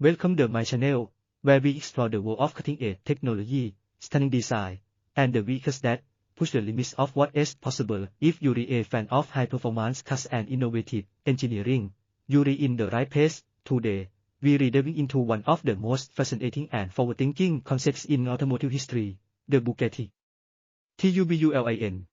Welcome to my channel, where we explore the world of cutting-edge technology, stunning design, and the vehicles that push the limits of what is possible. If you're a fan of high-performance cars and innovative engineering, you're in the right place. Today, we're diving into one of the most fascinating and forward-thinking concepts in automotive history, the Bugatti. TUBULIN.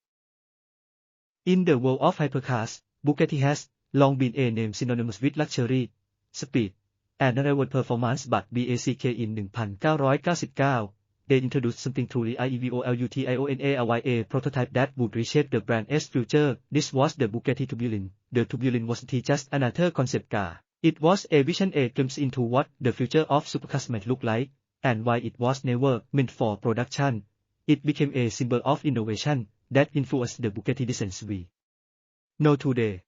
In the world of hypercars, Bugatti has long been a name synonymous with luxury, speed, unrivaled performance but BACK in 1999, they introduced something truly IEVOLUTIONARYA prototype that would reshape the brand's future. This was the Bugatti Tourbillon. The Tourbillon wasn't just another concept car. It was a vision a glimpse into what the future of supercars might look like, and why it was never meant for production. It became a symbol of innovation that influenced the Bugatti designs we know today.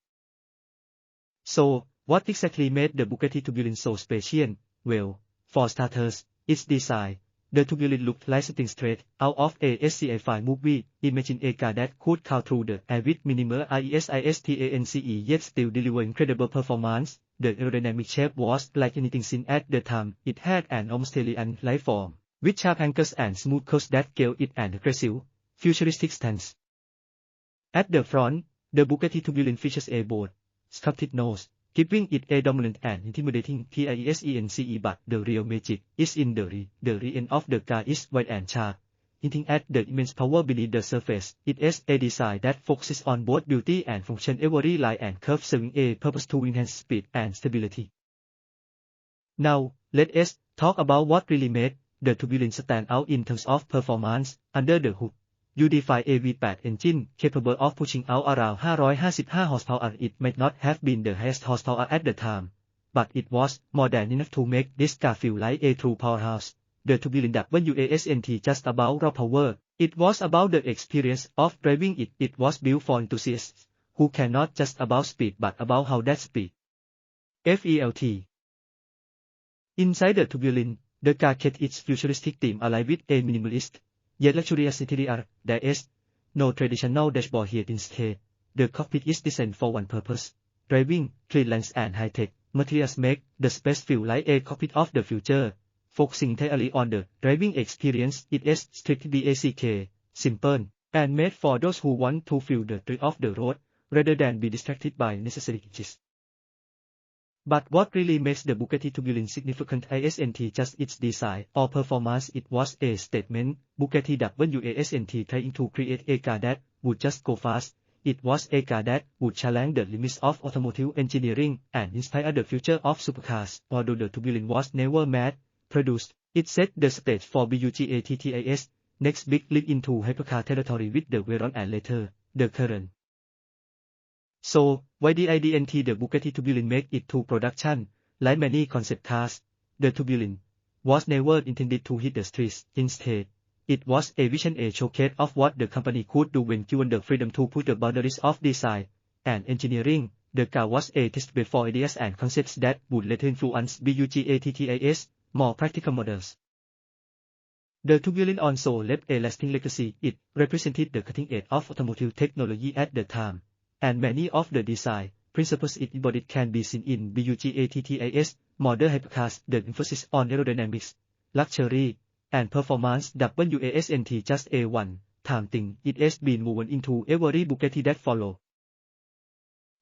So, what exactly made the Bugatti Tourbillon so special? Well, for starters, its design. The Tourbillon looked like something straight out of a sci-fi movie. Imagine a car that could cut through the air with minimal IESISTANCE yet still deliver incredible performance. The aerodynamic shape was like anything seen at the time. It had an life form, with sharp angles and smooth curves that gave it an aggressive, futuristic stance. At the front, the Bugatti Tourbillon features a bold, sculpted nose, giving it a dominant and intimidating PIESENCE but the real magic is in the rear. The rear end of the car is wide and sharp, hinting at the immense power beneath the surface. It is a design that focuses on both beauty and function every line and curve serving a purpose to enhance speed and stability. Now, let us talk about what really made the Tourbillon stand out in terms of performance under the hood. You define a V8 engine capable of pushing out around 555 horsepower. It might not have been the highest horsepower at the time, but it was more than enough to make this car feel like a true powerhouse. The Tourbillon WASNT just about raw power. It was about the experience of driving it. It was built for enthusiasts who care not just about speed but about how that speed felt. Inside the Tourbillon, the car kept its futuristic theme alive with a minimalist, Yet luxurious interior, there is no traditional dashboard here instead. The cockpit is designed for one purpose, driving, tree lanes and high-tech materials make the space feel like a cockpit of the future. Focusing entirely on the driving experience, it is strictly ACK, simple, and made for those who want to feel the thrill of the road, rather than be distracted by necessary glitches. But what really makes the Bugatti Tourbillon significant isn't just its design or performance it was a statement, Bugatti WASNT trying to create a car that would just go fast, it was a car that would challenge the limits of automotive engineering and inspire the future of supercars. Although the Tourbillon was never mass produced, it set the stage for BUGATTA's next big leap into hypercar territory with the Veyron and later, the current. So, why did IDNT the Bugatti Tourbillon make it to production? Like many concept cars, the Tourbillon was never intended to hit the streets. Instead, it was a vision a showcase of what the company could do when given the freedom to push the boundaries of design and engineering. The car was a testbed for ideas and concepts that would later influence BUGATTA's more practical models. The Tourbillon also left a lasting legacy. It represented the cutting edge of automotive technology at the time and many of the design principles it embodied can be seen in BUGATTA's modern hypercars. The emphasis on aerodynamics, luxury, and performance WASNT just a one-time thing. It has been woven into every Bugatti that follow.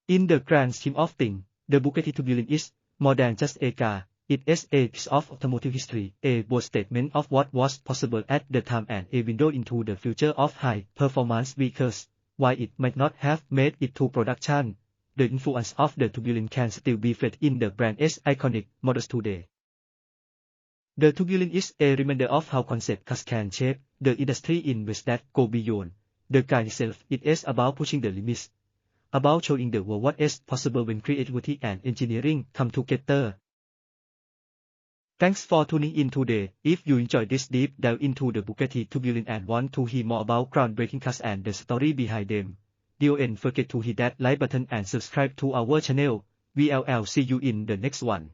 In the grand scheme of things, the Bugatti Tourbillon is more than just a car. It is a piece of automotive history, a bold statement of what was possible at the time and a window into the future of high-performance vehicles. While it might not have made it to production, the influence of the Tourbillon can still be felt in the brand's iconic models today. The Tourbillon is a reminder of how concept cars can shape the industry in ways that go beyond the car itself. It is about pushing the limits, about showing the world what is possible when creativity and engineering come together. Thanks for tuning in today. If you enjoyed this deep dive into the Bugatti Tourbillon and want to hear more about groundbreaking cars and the story behind them, don't forget to hit that like button and subscribe to our channel. We'll see you in the next one.